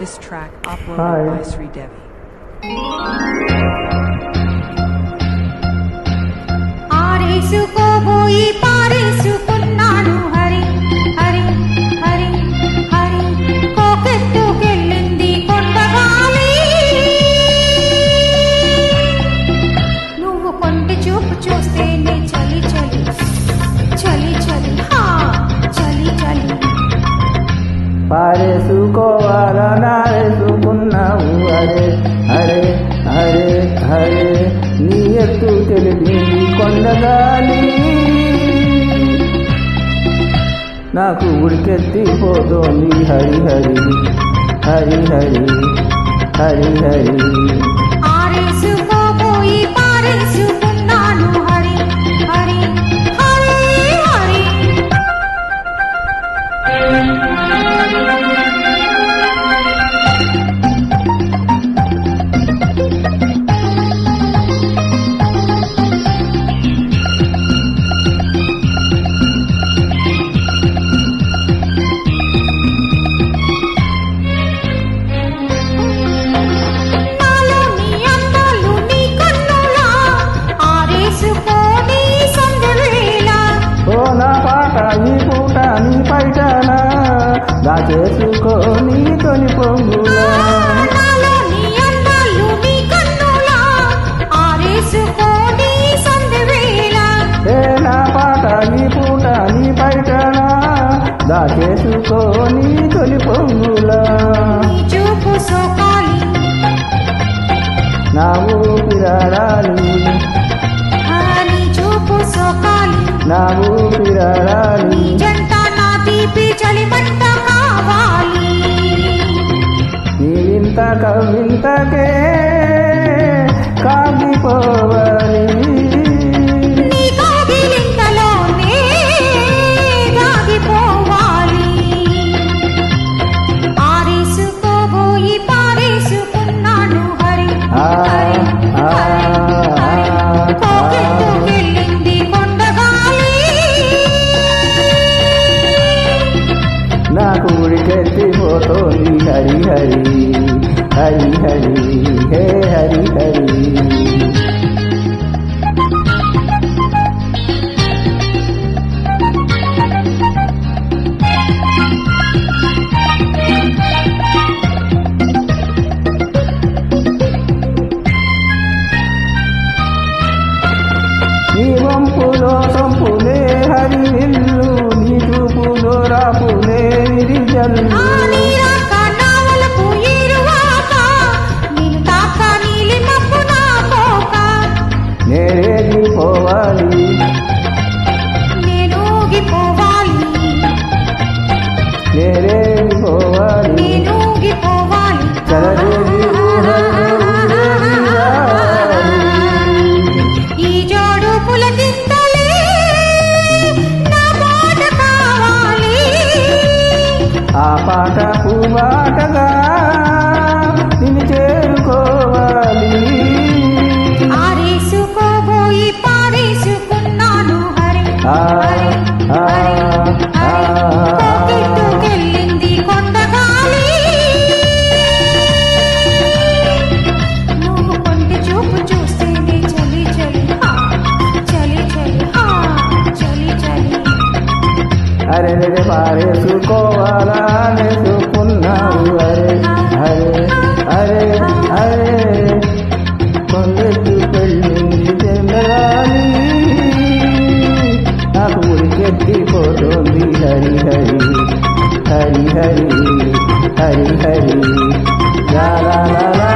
This track uploaded by Sri Devi. आरेशु పారేసుకోవాలా నారేసుకున్నావు అరే అరే అరే అరే నీ ఎత్తు తెలిపింది కొండగాలి నాకు ఉడికెత్తిపోతోంది హరి హరి హరి హరి హరి హరి. దాచేసుకో నీ పొంగులా నాలో నీ పూట నీ పైటన దాచేసుకో నీ తొలి పొంగులా చూపు సోకాలి నా ఊపిరాడాలి చూపు సోకాలి నా ఊపిరాడాలి. తీపి చలిమంట కావాలి. ఇంత కవింతకే కాగిపోవాలి హరి హరి హరి హరి హరి హే హరి హరి. నీ సంపులే హరి ఇల్లు నీ చూపులో రాపులే విరిజల్లు ఆ నేరేది పోవాలి నేను ఊగిపోవాలి నేరేది పోవాలి నేను ఊగిపోవాలి చలదేవి. ఈ జోడు పులకింతలే ఆ పాట పూవాటగా అరే రే పారేసుకోవాలా నేసుకున్నావు అరే అరే అరే అరే. కొండెత్తు పెళ్ళింది తెల్లగాలి నాకు ఉడికెత్తిపోతుంది హరి హరి హరి హరి హరి హరి. లా లా లా లా.